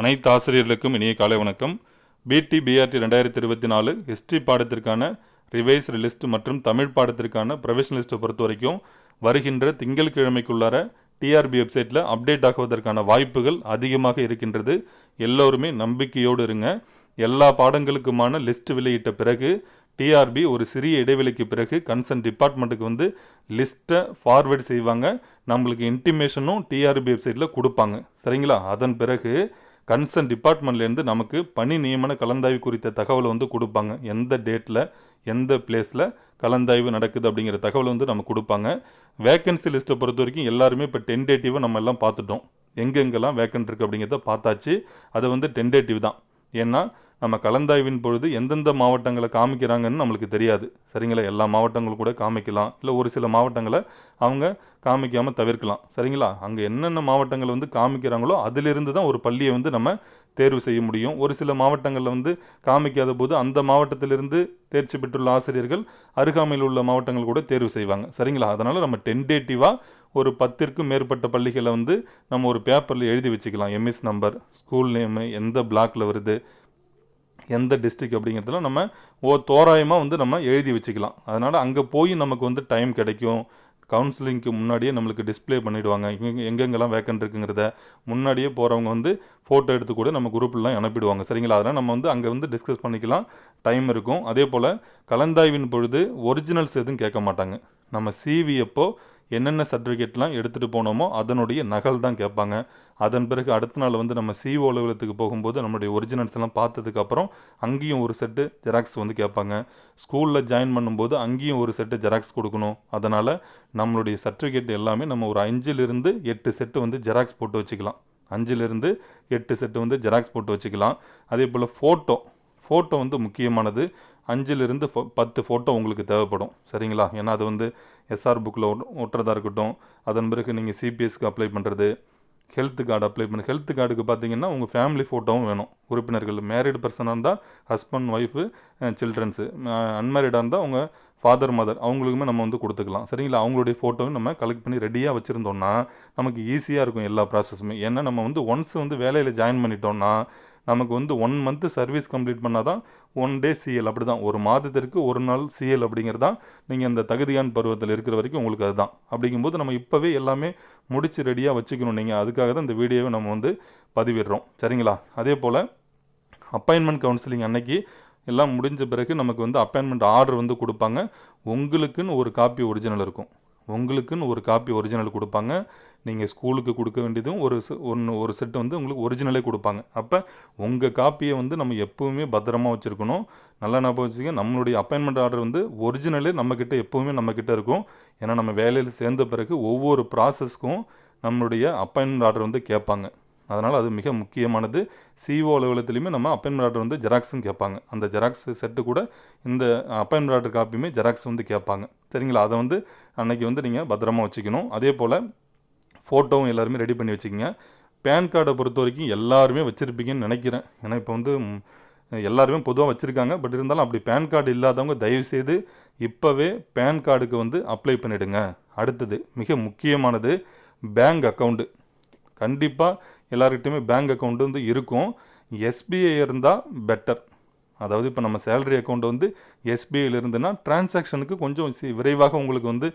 அனைத்து ஆசிரியர்களுக்கும் இனிய காலை வணக்கம். பிடி பிஆர்டி ரெண்டாயிரத்தி இருபத்தி நாலு ஹிஸ்ட்ரி பாடத்திற்கான ரிவைஸ் லிஸ்ட் மற்றும் தமிழ் பாடத்திற்கான ப்ரொஃபஷனல் லிஸ்ட்டை பொறுத்த வரைக்கும் வருகின்ற திங்கட்கிழமைக்குள்ளார டிஆர்பி வெப்சைட்டில் அப்டேட் ஆகுவதற்கான வாய்ப்புகள் அதிகமாக இருக்கின்றது. எல்லோருமே நம்பிக்கையோடு இருங்க. எல்லா பாடங்களுக்குமான லிஸ்ட் வெளியிட்ட பிறகு டிஆர்பி ஒரு சிறிய இடைவெளிக்கு பிறகு கன்சர்ன் டிபார்ட்மெண்ட்டுக்கு வந்து லிஸ்ட்டை ஃபார்வேர்டு செய்வாங்க. நம்மளுக்கு இன்டிமேஷனும் டிஆர்பி வெப்சைட்டில் கொடுப்பாங்க. சரிங்களா? அதன் பிறகு கன்சர்ன் டிபார்ட்மெண்ட்லேருந்து நமக்கு பணி நியமன கலந்தாய்வு குறித்த தகவலை வந்து கொடுப்பாங்க. எந்த டேட்டில் எந்த பிளேஸில் கலந்தாய்வு நடக்குது அப்படிங்கிற தகவலை வந்து நமக்கு கொடுப்பாங்க. வேக்கன்சி லிஸ்ட்டை பொறுத்த வரைக்கும் எல்லாருமே இப்போ டென்டேட்டிவாக நம்ம எல்லாம் பார்த்துட்டோம். எங்கெங்கெல்லாம் வேக்கன்ட் இருக்குது அப்படிங்கிறத பார்த்தாச்சு. அது வந்து டென்டேட்டிவ் தான். ஏன்னா நம்ம கலந்தாய்வின் பொழுது எந்தெந்த மாவட்டங்களை காமிக்கிறாங்கன்னு நம்மளுக்கு தெரியாது. சரிங்களா? எல்லா மாவட்டங்களும் கூட காமிக்கலாம். இல்லை ஒரு சில மாவட்டங்களை அவங்க காமிக்காமல் தவிர்க்கலாம். சரிங்களா? அங்கே என்னென்ன மாவட்டங்கள் வந்து காமிக்கிறாங்களோ அதிலிருந்து தான் ஒரு பள்ளியை வந்து நம்ம தேர்வு செய்ய முடியும். ஒரு சில மாவட்டங்களில் வந்து காமிக்காத போது அந்த மாவட்டத்திலிருந்து தேர்ச்சி பெற்றுள்ள ஆசிரியர்கள் அருகாமையில் உள்ள மாவட்டங்கள் கூட தேர்வு செய்வாங்க. சரிங்களா? அதனால் நம்ம டென்டேட்டிவாக ஒரு பத்திற்கும் மேற்பட்ட பள்ளிகளை வந்து நம்ம ஒரு பேப்பரில் எழுதி வச்சுக்கலாம். எம்எஸ் நம்பர் ஸ்கூல் நேமு எந்த பிளாக்கில் வருது எந்த டிஸ்ட்ரிக் அப்படிங்கிறதுலாம் நம்ம ஓ தோராயமாக வந்து நம்ம எழுதி வச்சுக்கலாம். அதனால் அங்கே போய் நமக்கு வந்து டைம் கிடைக்கும். கவுன்சிலிங்க்கு முன்னாடியே நம்மளுக்கு டிஸ்ப்ளே பண்ணிவிடுவாங்க எங்கே எங்கெங்கெல்லாம் வேக்கன்ட் இருக்குங்கிறத முன்னாடியே போகிறவங்க வந்து ஃபோட்டோ எடுத்து கூட நம்ம குரூப்லாம் அனுப்பிடுவாங்க. சரிங்களா? அதனால் நம்ம வந்து அங்கே வந்து டிஸ்கஸ் பண்ணிக்கலாம். டைம் இருக்கும். அதே போல் கலந்தாய்வின் பொழுது ஒரிஜினல்ஸ் எதுவும் கேட்க மாட்டாங்க. நம்ம சிவி எப்போது என்னென்ன சர்டிஃபிகேட்லாம் எடுத்துகிட்டு போனோமோ அதனுடைய நகல் தான் கேட்பாங்க. அதன் பிறகு அடுத்த நாள் வந்து நம்ம சிஓ அலுவலகத்துக்கு போகும்போது நம்மளுடைய ஒரிஜினல்ஸ் எல்லாம் பார்த்ததுக்கப்புறம் அங்கேயும் ஒரு செட்டு ஜெராக்ஸ் வந்து கேட்பாங்க. ஸ்கூலில் ஜாயின் பண்ணும்போது அங்கேயும் ஒரு செட்டு ஜெராக்ஸ் கொடுக்கணும். அதனால் நம்மளுடைய சர்டிஃபிகேட் எல்லாமே நம்ம ஒரு அஞ்சிலிருந்து எட்டு செட்டு வந்து ஜெராக்ஸ் போட்டு வச்சுக்கலாம். அஞ்சிலிருந்து எட்டு செட்டு வந்து ஜெராக்ஸ் போட்டு வச்சுக்கலாம். அதே போல் ஃபோட்டோ ஃபோட்டோ வந்து முக்கியமானது. அஞ்சிலிருந்து ஃபோ பத்து ஃபோட்டோ உங்களுக்கு தேவைப்படும். சரிங்களா? ஏன்னா அது வந்து எஸ்ஆர் புக்கில் ஒட்டுறதா இருக்கட்டும். அதன் பிறகு நீங்கள் சிபிஎஸ்க்கு அப்ளை பண்ணுறது ஹெல்த் கார்டு அப்ளை பண்ண ஹெல்த் கார்டுக்கு பார்த்தீங்கன்னா உங்கள் ஃபேமிலி ஃபோட்டோவும் வேணும். உறுப்பினர்கள் மேரிடு பர்சனாக இருந்தால் ஹஸ்பண்ட் ஒய்ஃபு சில்ட்ரன்ஸு அன்மேரிடாக இருந்தால் உங்கள் ஃபாதர் மதர் அவங்களுக்குமே நம்ம வந்து கொடுத்துக்கலாம். சரிங்களா? அவங்களுடைய ஃபோட்டோவும் நம்ம கலெக்ட் பண்ணி ரெடியாக வச்சுருந்தோம்னா நமக்கு ஈஸியாக இருக்கும் எல்லா ப்ராசஸுமே ஏன்னா நம்ம வந்து ஒன்ஸ் வந்து வேலையில் ஜாயின் பண்ணிட்டோம்னா நமக்கு வந்து ஒன் மந்த்து சர்வீஸ் கம்ப்ளீட் பண்ணால் தான் ஒன் டே சிஎல் அப்படி தான் ஒரு மாதத்திற்கு ஒரு நாள் சிஎல் அப்படிங்கிறது தான் நீங்கள் அந்த தகுதியான பருவத்தில் இருக்கிற வரைக்கும் உங்களுக்கு அதுதான். அப்படிங்கும்போது நம்ம இப்போவே எல்லாமே முடித்து ரெடியாக வச்சுக்கணும். நீங்கள் அதுக்காக தான் இந்த வீடியோவை நம்ம வந்து பதிவிடுறோம். சரிங்களா? அதே போல் அப்பாயின்மெண்ட் கவுன்சிலிங் அன்னைக்கு எல்லாம் முடிஞ்ச பிறகு நமக்கு வந்து அப்பாயின்மெண்ட் ஆர்டர் வந்து கொடுப்பாங்க. உங்களுக்குன்னு ஒரு காப்பி ஒரிஜினல் இருக்கும். உங்களுக்குன்னு ஒரு காப்பி ஒரிஜினல் கொடுப்பாங்க. நீங்கள் ஸ்கூலுக்கு கொடுக்க வேண்டியதும் ஒரு ஒன்று ஒரு செட்டு வந்து உங்களுக்கு ஒரிஜினலே கொடுப்பாங்க. அப்போ உங்கள் காப்பியை வந்து நம்ம எப்போவுமே பத்திரமா வச்சுருக்கணும். நல்லா ஞாபகம் வச்சுக்க நம்மளுடைய அப்பாயின்மெண்ட் ஆர்டர் வந்து ஒரிஜினலே நம்மக்கிட்ட எப்போவுமே நம்மக்கிட்ட இருக்கும். ஏன்னா நம்ம வேலையில் சேர்ந்த பிறகு ஒவ்வொரு ப்ராசஸ்க்கும் நம்மளுடைய அப்பாயின்மெண்ட் ஆர்டர் வந்து கேட்பாங்க. அதனால் அது மிக முக்கியமானது. சிஓ அலுவலகத்துலேயுமே நம்ம அப்பாயின்மெண்ட் ஆர்டர் வந்து ஜெராக்ஸும் கேட்பாங்க. அந்த ஜெராக்ஸ் செட்டு கூட இந்த அப்பாயின்மெண்ட் ஆர்டர் காப்பியுமே ஜெராக்ஸ் வந்து கேட்பாங்க. சரிங்களா? அதை வந்து அன்றைக்கி வந்து நீங்கள் பத்திரமா வச்சுக்கணும். அதே போல் ஃபோட்டோவும் எல்லாருமே ரெடி பண்ணி வச்சுக்கோங்க. பேன் கார்டை பொறுத்த வரைக்கும் எல்லாருமே வச்சுருப்பீங்கன்னு நினைக்கிறேன். ஏன்னா இப்போ வந்து எல்லாருமே பொதுவாக வச்சுருக்காங்க. பட் இருந்தாலும் அப்படி பேன் கார்டு இல்லாதவங்க தயவுசெய்து இப்போவே பேன் கார்டுக்கு வந்து அப்ளை பண்ணிவிடுங்க அடுத்தது மிக முக்கியமானது பேங்க் அக்கௌண்ட்டு கண்டிப்பாக எல்லாருக்கிட்டையுமே பேங்க் அக்கௌண்ட் வந்து இருக்கும். எஸ்பிஐ இருந்தால் பெட்டர் அதாவது இப்போ நம்ம சேலரி அக்கௌண்ட் வந்து எஸ்பிஐயில் இருந்துன்னா டிரான்சாக்ஷனுக்கு கொஞ்சம் சி- விரைவாக உங்களுக்கு வந்து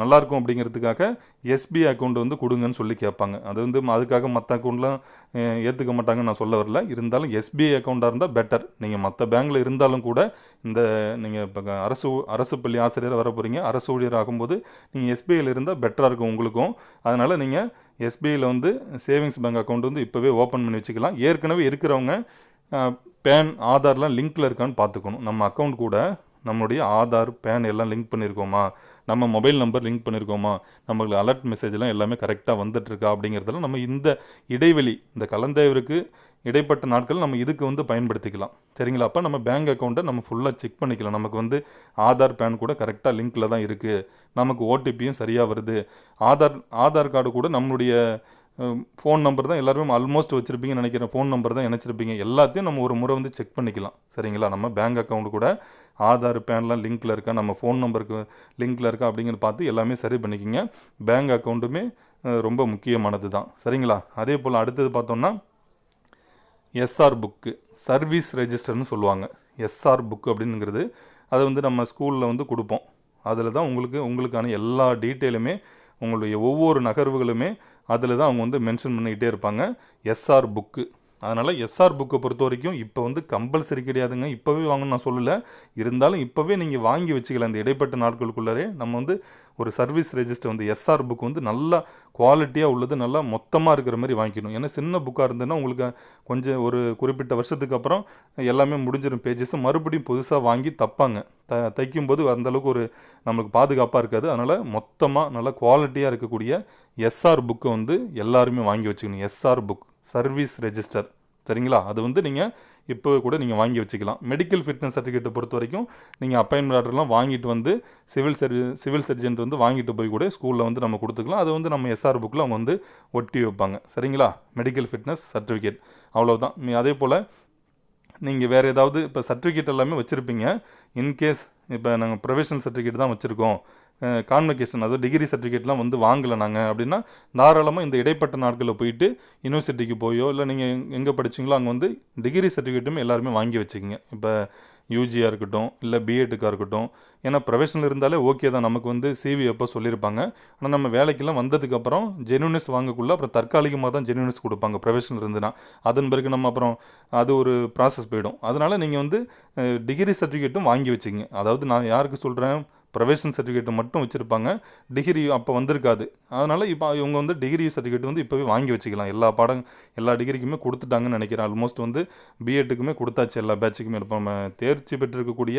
நல்லாயிருக்கும் அப்படிங்கிறதுக்காக எஸ்பிஐ அக்கௌண்ட் வந்து கொடுங்கன்னு சொல்லி கேட்பாங்க. அது வந்து ம- அதுக்காக மற்ற அக்கௌண்ட்லாம் ஏற்றுக்க மாட்டாங்கன்னு நான் சொல்ல வரல. இருந்தாலும் எஸ்பிஐ அக்கௌண்ட்டாக இருந்தால் பெட்டர் நீங்கள் மற்ற பேங்க்கில் இருந்தாலும் கூட இந்த நீங்கள் இப்போ அரசு அரசு பள்ளி ஆசிரியர் வர போகிறீங்க அரசு ஊழியர் ஆகும்போது நீங்கள் எஸ்பிஐயில் இருந்தால் பெட்டராக இருக்கும் உங்களுக்கும். அதனால் நீங்கள் எஸ்பிஐயில் வந்து சேவிங்ஸ் பேங்க் அக்கௌண்ட் வந்து இப்போவே ஓப்பன் பண்ணி வச்சுக்கலாம். ஏற்கனவே இருக்கிறவங்க பேன் ஆதார்லாம் லிங்க்கில் இருக்கான்னு பார்த்துக்கணும். நம்ம அக்கௌண்ட் கூட நம்மளுடைய ஆதார் பேன் எல்லாம் லிங்க் பண்ணியிருக்கோமா நம்ம மொபைல் நம்பர் லிங்க் பண்ணியிருக்கோமா நம்மளுக்கு அலர்ட் மெசேஜ்லாம் எல்லாமே கரெக்டாக வந்துட்டுருக்கா அப்படிங்கிறதெல்லாம் நம்ம இந்த இடைவெளி இந்த கலந்தாய்விற்கு இடைப்பட்ட நாட்கள் நம்ம இதுக்கு வந்து பயன்படுத்திக்கலாம். சரிங்களா? அப்போ நம்ம பேங்க் அக்கௌண்ட்டை நம்ம ஃபுல்லாக செக் பண்ணிக்கலாம். நமக்கு வந்து ஆதார் பேன் கூட கரெக்டாக லிங்க்கில் தான் இருக்குது நமக்கு ஓடிபியும் சரியாக வருது. ஆதார் ஆதார் கார்டு கூட நம்மளுடைய ஃபோன் நம்பர் தான் எல்லாருமே ஆல்மோஸ்ட் வச்சுருப்பீங்கன்னு நினைக்கிறேன். ஃபோன் நம்பர் தான் இணைச்சிருப்பீங்க. எல்லாத்தையும் நம்ம ஒரு முறை வந்து செக் பண்ணிக்கலாம். சரிங்களா? நம்ம பேங்க் அக்கௌண்ட் கூட ஆதார் பேன்லாம் லிங்க்கில் இருக்கா நம்ம ஃபோன் நம்பருக்கு லிங்க்கில் இருக்கா அப்படிங்கிறத பார்த்து எல்லாமே சரி பண்ணிக்கிங்க. பேங்க் அக்கௌண்ட்டுமே ரொம்ப முக்கியமானது தான். சரிங்களா? அதே போல் அடுத்தது பார்த்தோம்னா எஸ்ஆர் புக்கு சர்வீஸ் ரெஜிஸ்டர்னு சொல்லுவாங்க. எஸ்ஆர் புக்கு அப்படிங்கிறது அதை வந்து நம்ம ஸ்கூலில் வந்து கொடுப்போம். அதில் தான் உங்களுக்கு உங்களுக்கான எல்லா டீட்டெயிலுமே உங்களுடைய ஒவ்வொரு நகர்வுகளுமே அதில் தான் அவங்க வந்து மென்ஷன் பண்ணிக்கிட்டே இருப்பாங்க. SR book. அதனால் எஸ்ஆர் புக்கை பொறுத்த வரைக்கும் இப்போ வந்து கம்பல்சரி கிடையாதுங்க. இப்போவே வாங்கணும்னு நான் சொல்லலை. இருந்தாலும் இப்போவே நீங்கள் வாங்கி வச்சுக்கலாம். இந்த இடைப்பட்ட நாட்களுக்குள்ளாரே நம்ம வந்து ஒரு சர்வீஸ் ரெஜிஸ்டர் வந்து எஸ்ஆர் புக் வந்து நல்லா குவாலிட்டியாக உள்ளது நல்லா மொத்தமாக இருக்கிற மாதிரி வாங்கிக்கணும். ஏன்னா சின்ன புக்காக இருந்ததுன்னா உங்களுக்கு கொஞ்சம் ஒரு குறிப்பிட்ட வருஷத்துக்கு அப்புறம் எல்லாமே முடிஞ்சிடும் பேஜஸும் மறுபடியும் புதுசாக வாங்கி தப்பாங்க. த தைக்கும்போது அந்தளவுக்கு ஒரு நம்மளுக்கு பாதுகாப்பாக இருக்காது. அதனால் மொத்தமாக நல்லா குவாலிட்டியாக இருக்கக்கூடிய எஸ்ஆர் புக்கை வந்து எல்லாருமே வாங்கி வச்சுக்கணும். SR book service register. சரிங்களா? அது வந்து நீங்கள் இப்போ கூட நீங்கள் வாங்கி வச்சுக்கலாம். மெடிக்கல் ஃபிட்னஸ் சர்டிஃபிகேட்டை பொறுத்த வரைக்கும் நீங்கள் அப்பாயின்மெண்ட் ஆர்டர்லாம் வாங்கிட்டு வந்து சிவில் சர்வி சிவில் சர்ஜென்ட் வந்து வாங்கிட்டு போய் கூட ஸ்கூலில் வந்து நம்ம கொடுத்துக்கலாம். அது வந்து நம்ம எஸ்ஆர் புக்கில் அவங்க வந்து ஒட்டி வைப்பாங்க. சரிங்களா? மெடிக்கல் ஃபிட்னஸ் சர்டிஃபிகேட் அவ்வளோதான் நீ அதே போல் நீங்கள் வேறு ஏதாவது இப்போ சர்டிஃபிகேட் எல்லாமே வச்சுருப்பீங்க. இன்கேஸ் இப்போ நாங்கள் ப்ரொஃபஷனல் சர்டிஃபிகேட் தான் வச்சுருக்கோம். கான்வெகேஷன் அதாவது டிகிரி சர்டிஃபிகேட்லாம் வந்து வாங்கலை நாங்கள் அப்படின்னா தாராளமாக இந்த இடைப்பட்ட நாட்களில் போயிட்டு யூனிவர்சிட்டிக்கு போயோ இல்லை நீங்கள் எங்கே படிச்சீங்களோ அங்கே வந்து டிகிரி சர்டிஃபிகேட்டுமே எல்லாருமே வாங்கி வச்சுக்கிங்க. இப்போ யூஜியாக இருக்கட்டும் இல்லை பிஎட்டுக்காக இருக்கட்டும். ஏன்னா ப்ரொஃபஷனல் இருந்தாலே ஓகே தான். நமக்கு வந்து சிவி எப்போ சொல்லியிருப்பாங்க. ஆனால் நம்ம வேலைக்கெல்லாம் வந்ததுக்கப்புறம் ஜெனுவனஸ் வாங்கக்குள்ள அப்புறம் தற்காலிகமாக தான் ஜெனுவனஸ் கொடுப்பாங்க ப்ரொஃபஷனல் இருந்துன்னா. அதன் பிறகு நம்ம அப்புறம் அது ஒரு ப்ராசஸ் போயிடும். அதனால் நீங்கள் வந்து டிகிரி சர்டிஃபிகேட்டும் வாங்கி வச்சுங்க அதாவது நான் யாருக்கு சொல்கிறேன் ப்ரொவேஷன் சர்டிஃபிகேட் மட்டும் வச்சுருப்பாங்க. டிகிரி அப்போ வந்திருக்காது. அதனால் இப்போ இவங்க வந்து டிகிரி சர்டிஃபிகேட் வந்து இப்போவே வாங்கி வச்சுக்கலாம். எல்லா பாடம் எல்லா டிகிரிக்குமே கொடுத்துட்டாங்கன்னு நினைக்கிறேன். ஆல்மோஸ்ட் வந்து பிஎட்டுக்குமே கொடுத்தாச்சு. எல்லா பேட்சுக்குமே இப்போ நம்ம தேர்ச்சி பெற்றிருக்கக்கூடிய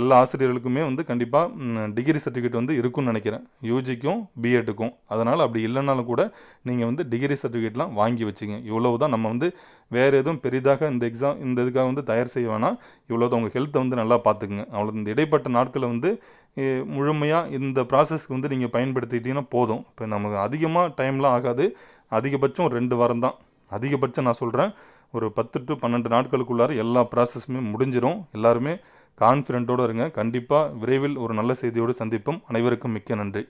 எல்லா ஆசிரியர்களுக்குமே வந்து கண்டிப்பாக டிகிரி சர்டிஃபிகேட் வந்து இருக்கும்னு நினைக்கிறேன். யூஜிக்கும் பிஎட்டுக்கும் அதனால் அப்படி இல்லைனாலும் கூட நீங்கள் வந்து டிகிரி சர்டிஃபிகேட்லாம் வாங்கி வச்சுங்க. இவ்வளவு தான் நம்ம வந்து வேறு எதுவும் பெரிதாக இந்த எக்ஸாம் இந்த இதுக்காக வந்து தயார் செய்ய வேணாம். இவ்வளோ உங்கள் ஹெல்த்தை வந்து நல்லா பார்த்துக்குங்க. அவ்வளோ இந்த இடைப்பட்ட நாட்களை வந்து முழுமையாக இந்த ப்ராசஸ்க்கு வந்து நீங்கள் பயன்படுத்திக்கிட்டீங்கன்னா போதும். இப்போ நமக்கு அதிகமாக டைம்லாம் ஆகாது. அதிகபட்சம் ரெண்டு வாரம் தான். அதிகபட்சம் நான் சொல்கிறேன் ஒரு பத்து டு பன்னெண்டு நாட்களுக்குள்ளார எல்லா ப்ராசஸுமே முடிஞ்சிடும் எல்லாருமே கான்ஃபிடென்ட்டோடு இருங்க. கண்டிப்பாக விரைவில் ஒரு நல்ல செய்தியோடு சந்திப்போம். அனைவருக்கும் மிக்க நன்றி.